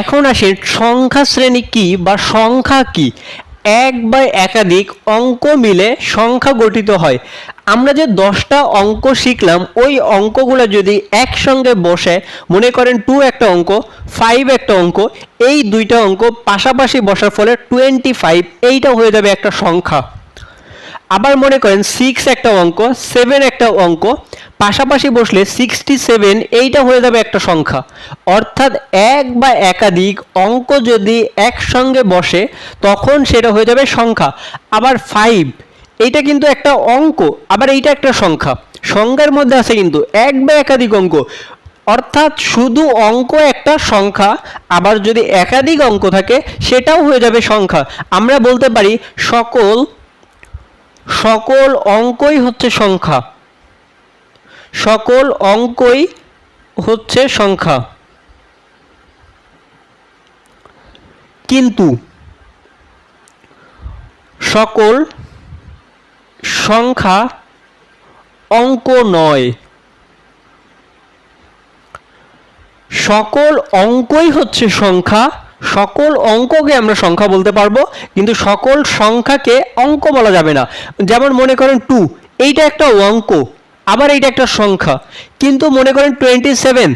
এখন আসে সংখ্যা শ্রেণি কি বা সংখ্যা কি? এক বা একাধিক অঙ্ক মিলে সংখ্যা গঠিত হয়। আমরা যে দশটা অঙ্ক শিখলাম, ওই অঙ্কগুলো যদি একসঙ্গে বসে, মনে করেন টু একটা অঙ্ক, ফাইভ একটা অঙ্ক, এই দুইটা অঙ্ক পাশাপাশি বসার ফলে টোয়েন্টি ফাইভ এইটা হয়ে যাবে একটা সংখ্যা। আবার মনে করেন সিক্স একটা অঙ্ক, সেভেন একটা অঙ্ক পাশাপাশি বসলে সিক্সটি সেভেন এইটা হয়ে যাবে একটা সংখ্যা। অর্থাৎ এক বা একাধিক অঙ্ক যদি একসঙ্গে বসে, তখন সেটা হয়ে যাবে সংখ্যা। আবার ফাইভ এইটা কিন্তু একটা অঙ্ক, আবার এইটা একটা সংখ্যা। সংখ্যার মধ্যে আছে কিন্তু এক বা একাধিক অঙ্ক। অর্থাৎ শুধু অঙ্ক একটা সংখ্যা, আবার যদি একাধিক অঙ্ক থাকে, সেটাও হয়ে যাবে সংখ্যা। আমরা বলতে পারি সকল সকল অঙ্কই হচ্ছে সংখ্যা। সকল অঙ্কই হচ্ছে সংখ্যা। কিন্তু সকল সংখ্যা অঙ্ক নয়। সকল অঙ্কই হচ্ছে সংখ্যা, সকল অঙ্ককে আমরা সংখ্যা বলতে পারব, কিন্তু সকল সংখ্যাকে অঙ্ক বলা যাবে না। যেমন মনে করেন টু এইটা একটা অঙ্ক। আবার এইটা একটা সংখ্যা। কিন্তু মনে করেন টোয়েন্টি সেভেন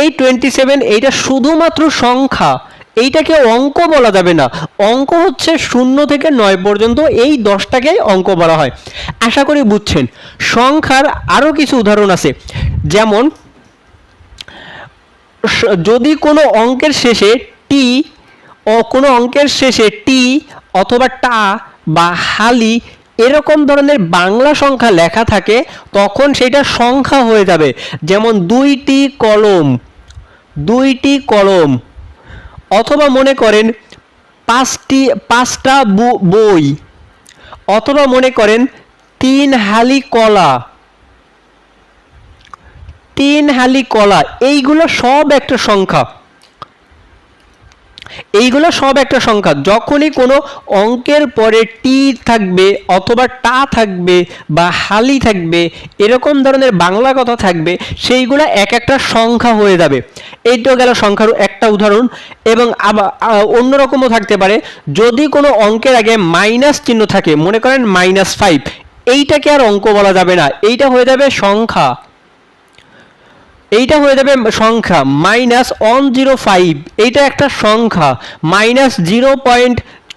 এই টোয়েন্টি সেভেন এইটা শুধুমাত্র সংখ্যা। এইটাকে অঙ্ক বলা যাবে না। অঙ্ক হচ্ছে শূন্য থেকে নয় পর্যন্ত এই দশটাকেই অঙ্ক বলা হয়। আশা করি বুঝছেন। সংখ্যার আরও কিছু উদাহরণ আছে। যেমন যদি কোনো অঙ্কের শেষে টি কোনো অঙ্কের শেষে টি অথবা টা বা হালি এরকম ধরনের বাংলা সংখ্যা লেখা থাকে, তখন সেটা সংখ্যা হয়ে যাবে। যেমন দুইটি কলম দুইটি কলম। অথবা মনে করেন পাঁচটি, পাঁচটা বই। অথবা মনে করেন তিন হালি কলা। তিন হালি কলা, এইগুলো সব একটা সংখ্যা। এইগুলো সব একটা সংখ্যা। যখনই কোনো অঙ্কের পরে টি থাকবে অথবা টা থাকবে বা হালি থাকবে, এরকম ধরনের বাংলা কথা থাকবে, সেইগুলো এক একটা সংখ্যা হয়ে যাবে। এইটাও গেল সংখ্যার একটা উদাহরণ এবং আবার অন্যরকমও থাকতে পারে। যদি কোনো অঙ্কের আগে মাইনাস চিহ্ন থাকে, মনে করেন মাইনাস ফাইভ এইটাকে আর অঙ্ক বলা যাবে না। এইটা হয়ে যাবে সংখ্যা। এইটা হয়ে যাবে সংখ্যা মাইনাস ওয়ান জিরো ফাইভ এইটা একটা সংখ্যা minus zero point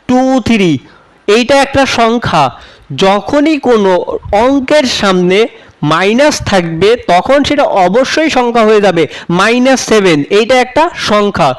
two three এইটা একটা সংখ্যা। যখনই কোনো অঙ্কের সামনে মাইনাস থাকবে, তখন সেটা অবশ্যই সংখ্যা হয়ে যাবে মাইনাস সেভেন এইটা একটা সংখ্যা।